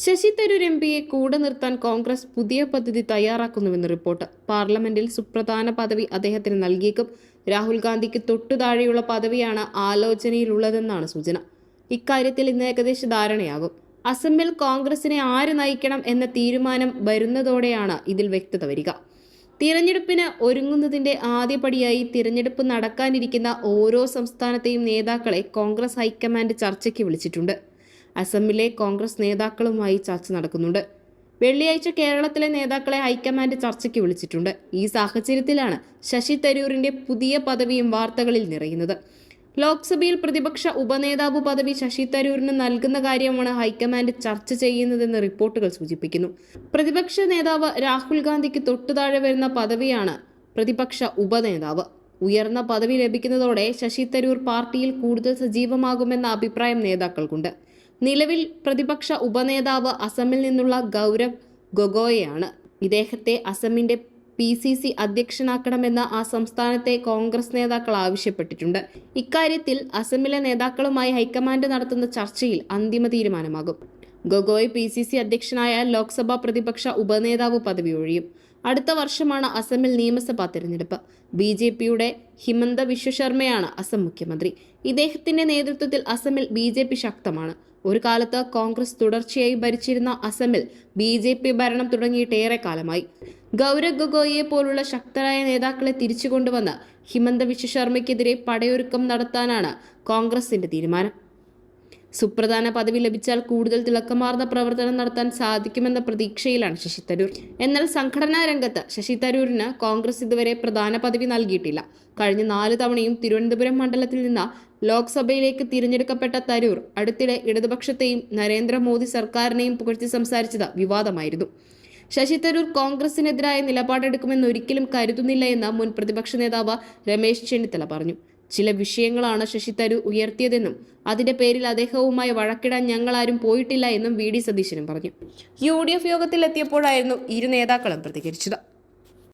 Sasi Tharoor M പിയെ കൂടെ നിർത്താൻ കോൺഗ്രസ് പുതിയ പദ്ധതി തയ്യാറാക്കുന്നുവെന്ന് റിപ്പോർട്ട്. പാർലമെന്റിൽ സുപ്രധാന പദവി അദ്ദേഹത്തിന് നൽകിയേക്കും. രാഹുൽ ഗാന്ധിക്ക് തൊട്ടു താഴെയുള്ള പദവിയാണ് ആലോചനയിലുള്ളതെന്നാണ് സൂചന. ഇക്കാര്യത്തിൽ ഇന്ന് ഏകദേശ ധാരണയാകും. അസമിൽ കോൺഗ്രസിനെ ആര് നയിക്കണം എന്ന തീരുമാനം വരുന്നതോടെയാണ് ഇതിൽ വ്യക്തത വരിക. തിരഞ്ഞെടുപ്പിന് ഒരുങ്ങുന്നതിന്റെ ആദ്യപടിയായി തിരഞ്ഞെടുപ്പ് നടക്കാനിരിക്കുന്ന ഓരോ സംസ്ഥാനത്തെയും നേതാക്കളെ കോൺഗ്രസ് ഹൈക്കമാൻഡ് ചർച്ചയ്ക്ക് വിളിച്ചിട്ടുണ്ട്. അസമിലെ കോൺഗ്രസ് നേതാക്കളുമായി ചർച്ച നടക്കുന്നുണ്ട്. വെള്ളിയാഴ്ച കേരളത്തിലെ നേതാക്കളെ ഹൈക്കമാൻഡ് ചർച്ചയ്ക്ക് വിളിച്ചിട്ടുണ്ട്. ഈ സാഹചര്യത്തിലാണ് ശശി തരൂരിന്റെ പുതിയ പദവിയും വാർത്തകളിൽ നിറയുന്നത്. ലോക്സഭയിൽ പ്രതിപക്ഷ ഉപനേതാവ് പദവി ശശി തരൂരിന് നൽകുന്ന കാര്യമാണ് ഹൈക്കമാൻഡ് ചർച്ച ചെയ്യുന്നതെന്ന് റിപ്പോർട്ടുകൾ സൂചിപ്പിക്കുന്നു. പ്രതിപക്ഷ നേതാവ് രാഹുൽ ഗാന്ധിക്ക് തൊട്ടുതാഴെ വരുന്ന പദവിയാണ് പ്രതിപക്ഷ ഉപനേതാവ്. ഉയർന്ന പദവി ലഭിക്കുന്നതോടെ ശശി തരൂർ പാർട്ടിയിൽ കൂടുതൽ സജീവമാകുമെന്ന അഭിപ്രായം നേതാക്കൾക്കുണ്ട്. നിലവിൽ പ്രതിപക്ഷ ഉപനേതാവ് അസമിൽ നിന്നുള്ള ഗൗരവ് ഗൊഗോയാണ് ഇദ്ദേഹത്തെ അസമിന്റെ പി സി സി അധ്യക്ഷനാക്കണമെന്ന് ആ സംസ്ഥാനത്തെ കോൺഗ്രസ് നേതാക്കൾ ആവശ്യപ്പെട്ടിട്ടുണ്ട്. ഇക്കാര്യത്തിൽ അസമിലെ നേതാക്കളുമായി ഹൈക്കമാൻഡ് നടത്തുന്ന ചർച്ചയിൽ അന്തിമ തീരുമാനമാകും. ഗൊഗോയ് പി സി സി അധ്യക്ഷനായ ലോക്സഭാ പ്രതിപക്ഷ ഉപനേതാവ് പദവി ഒഴിയും. അടുത്ത വർഷമാണ് അസമിൽ നിയമസഭാ തിരഞ്ഞെടുപ്പ്. ബി ജെ പിയുടെ ഹിമന്ത വിശ്വശർമ്മയാണ് അസം മുഖ്യമന്ത്രി. ഇദ്ദേഹത്തിന്റെ നേതൃത്വത്തിൽ അസമിൽ ബി ജെ പി ശക്തമാണ്. ഒരു കാലത്ത് കോൺഗ്രസ് തുടർച്ചയായി ഭരിച്ചിരുന്ന അസമിൽ ബി ജെ പി ഭരണം തുടങ്ങിയിട്ട് ഏറെ കാലമായി. ഗൗരവ് ഗൊഗോയിയെ പോലുള്ള ശക്തരായ നേതാക്കളെ തിരിച്ചു കൊണ്ടുവന്ന് ഹിമന്ത വിശ്വശർമ്മയ്ക്കെതിരെ പടയൊരുക്കം നടത്താനാണ് കോൺഗ്രസിന്റെ തീരുമാനം. സുപ്രധാന പദവി ലഭിച്ചാൽ കൂടുതൽ തിളക്കമാർന്ന പ്രവർത്തനം നടത്താൻ സാധിക്കുമെന്ന പ്രതീക്ഷയിലാണ് ശശി തരൂർ. എന്നാൽ സംഘടനാ രംഗത്ത് ശശി തരൂരിന് കോൺഗ്രസ് ഇതുവരെ പ്രധാന പദവി നൽകിയിട്ടില്ല. കഴിഞ്ഞ നാല് തവണയും തിരുവനന്തപുരം മണ്ഡലത്തിൽ നിന്ന് ലോക്സഭയിലേക്ക് തിരഞ്ഞെടുക്കപ്പെട്ട തരൂർ അടുത്തിടെ ഇടതുപക്ഷത്തെയും നരേന്ദ്രമോദി സർക്കാരിനെയും പുകഴ്ത്തി സംസാരിച്ചത് വിവാദമായിരുന്നു. ശശി തരൂർ കോൺഗ്രസിനെതിരായ നിലപാടെടുക്കുമെന്ന് ഒരിക്കലും കരുതുന്നില്ല എന്ന് മുൻ പ്രതിപക്ഷ നേതാവ് രമേശ് ചെന്നിത്തല പറഞ്ഞു. ചില വിഷയങ്ങളാണ് ശശി തരൂർ ഉയർത്തിയതെന്നും അതിന്റെ പേരിൽ അദ്ദേഹവുമായി വഴക്കിടാൻ ഞങ്ങളാരും പോയിട്ടില്ല എന്നും വി ഡി സതീശനും പറഞ്ഞു. യു ഡി എഫ് യോഗത്തിൽ എത്തിയപ്പോഴായിരുന്നു ഇരു നേതാക്കളും പ്രതികരിച്ചത്.